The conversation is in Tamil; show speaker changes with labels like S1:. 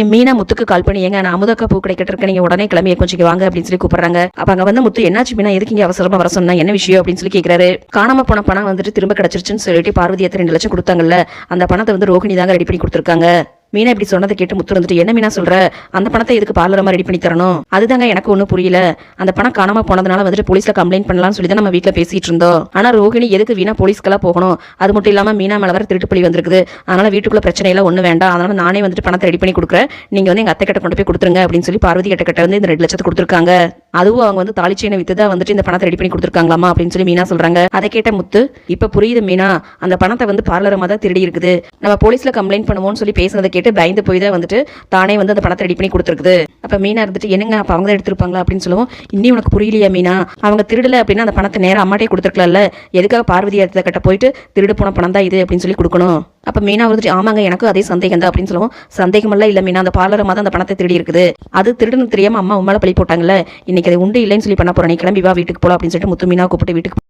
S1: என் மீனா முத்துக்கு கால் பண்ணி ஏங்க நான் அமுதக்கா பூ கிடைக்கிட்டு நீங்க உடனே கிளம்பி கொஞ்சம் வாங்க அப்படின்னு சொல்லி கூப்பிடுறாங்க. அப்ப அங்க வந்து முத்து என்னாச்சு மீனா? எதுக்கு இங்க அவசரமா வர சொன்னா? என்ன விஷயம்? அப்படின்னு சொல்லி கேக்குறாரு. காணாம போன பணம் வந்துட்டு திரும்ப கிடைச்சிருச்சுன்னு சொல்லிட்டு பார்வதியத்தை ரெண்டு லட்சம் கொடுத்தாங்கல்ல அந்த பணத்தை வந்து ரோஹிணி தாங்க ரெடி பண்ணி கொடுத்துருக்காங்க. மீனா இப்படி சொன்னதை கேட்டு முத்து வந்துட்டு என்ன மீனா சொல்ற? அந்த பணத்தை எதுக்கு பார்லரமா ரெடி பண்ணி தரணும்? அதுதாங்க எனக்கு ஒன்றும் புரியல. அந்த பணம் காணாம போனதுனால வந்துட்டு போலீஸ்ல கம்ப்ளைண்ட் பண்ணலாம்னு சொல்லி தான் நம்ம வீட்டில் பேசிட்டு இருந்தோம். ஆனா ரோகிணி எதுக்கு வீணா போலீஸ்க்கெல்லாம் போகணும்? அது மட்டும் இல்லாம மீனா மேல வர திருட்டு பழி வந்திருக்குது. அதனால வீட்டுக்குள்ள பிரச்சனை எல்லாம் ஒண்ணு வேண்டாம். அதனால நானே வந்துட்டு பணத்தை ரெடி பண்ணி கொடுக்குறேன். நீங்க வந்து எங்க அத்தை கிட்ட கொண்டு போய் கொடுத்துருங்க அப்படின்னு சொல்லி பார்வதி கிட்ட கிட்ட வந்து இந்த ரெண்டு லட்சத்தை கொடுத்துருக்காங்க. அதுவும் அவங்க வந்து தாலிச்சைனை வித்து தான் வந்துட்டு இந்த பணத்தை ரெடி பண்ணி கொடுத்துருக்காங்களாமா அப்படின்னு சொல்லி மீனா சொல்றாங்க. அதை கேட்ட முத்து இப்ப புரியுது மீனா அந்த பணத்தை வந்து பார்லரமா தான் திருடி இருக்குது. நம்ம போலீஸ்ல கம்ப்ளைண்ட் பண்ணுவோம்னு சொல்லி பேசுனதை கேட்டு பயந்து போய் தான் வந்துட்டு தானே வந்து அந்த பணத்தை ரெடி பண்ணி கொடுத்துருக்குது. அப்போ மீனா இருந்துட்டு என்னங்க அப்போ அவங்க தான் எடுத்திருப்பாங்களா? அப்படின்னு சொல்லுவோம். இன்னும் உனக்கு புரியலையா மீனா? அவங்க திருடலை அப்படின்னா அந்த பணத்தை நேரம் அம்மாட்டே கொடுத்துருக்கலாம்ல. எதுக்காக பார்வதி இடத்த கிட்ட போயிட்டு திருடு போன பணம் தான் இது? அப்படின்னு சொல்லி கொடுக்கணும். அப்போ மீனா வந்துட்டு ஆமாங்க எனக்கும் அதே சந்தேகம் தான். அப்படின்னு சொல்லுவோம். சந்தேகமெல்லாம் இல்லை மீனா அந்த பார்லரமா தான் அந்த பணத்தை திருடி இருக்குது. அது திருடுன்னு தெரியாம அம்மா உண்மையில பழி போட்டாங்கல்ல. இன்னைக்கு அது உண்டு இல்லைன்னு சொல்லி பண்ண போகிறேன் கிளம்பி வா வீட்டுக்கு போகலாம் அப்படின்னு சொல்லிட்டு முத்து மீனா கூப்பிட்டு வீட்டுக்கு